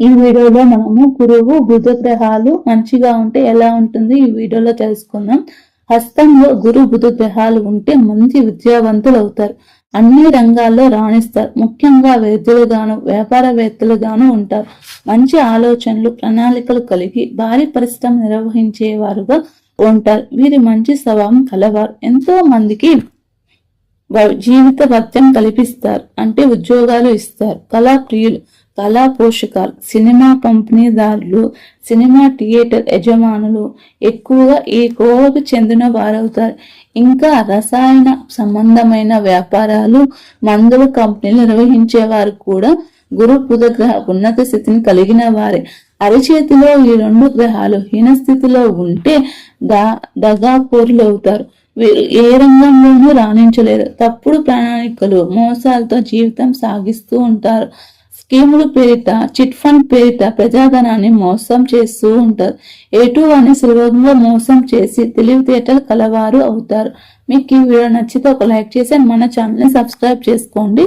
ఈ వీడియోలో మనము గురువు బుధ గ్రహాలు మంచిగా ఉంటే ఎలా ఉంటుంది? ఈ వీడియోలో తెలుసుకుందాం. హస్తంలో గురు బుధ గ్రహాలు ఉంటే మంచి విద్యావంతులు అవుతారు. అన్ని రంగాల్లో రాణిస్తారు. ముఖ్యంగా వైద్యులుగాను వ్యాపారవేత్తలుగాను ఉంటారు. మంచి ఆలోచనలు ప్రణాళికలు కలిగి భారీ పరిశ్రమ నిర్వహించేవారుగా ఉంటారు. వీరి మంచి స్వభావం కలవారు. ఎంతో మందికి జీవిత భత్యం కల్పిస్తారు. అంటే ఉద్యోగాలు ఇస్తారు. కళా ప్రియులు కళా పోషకాలు. సినిమా పంపిణీదారులు సినిమా థియేటర్ యజమానులు ఎక్కువగా ఈ కోవకు చెందిన వారవుతారు. ఇంకా రసాయన సంబంధమైన వ్యాపారాలు మందుల కంపెనీలు నిర్వహించే వారు కూడా గురు బుధ గ్రహ ఉన్నత స్థితిని కలిగిన వారే. అరిచేతిలో ఈ రెండు గ్రహాలు హీన స్థితిలో ఉంటే దా దగాకోరులు అవుతారు. వీరు ఏ రంగంలోనూ రాణించలేరు. తప్పుడు ప్రణాళికలు మోసాలతో జీవితం సాగిస్తూ ఉంటారు. స్కీములు పేరిత చిట్ ఫండ్ పేరిత ప్రజాధనాన్ని మోసం చేస్తూ ఉంటారు. ఎటు అని సులభంగా మోసం చేసి తెలివితేటలు కలవారు అవుతారు. మీకు ఈ వీడియో నచ్చితే ఒక లైక్ చేసి మన ఛానల్ని సబ్స్క్రైబ్ చేసుకోండి.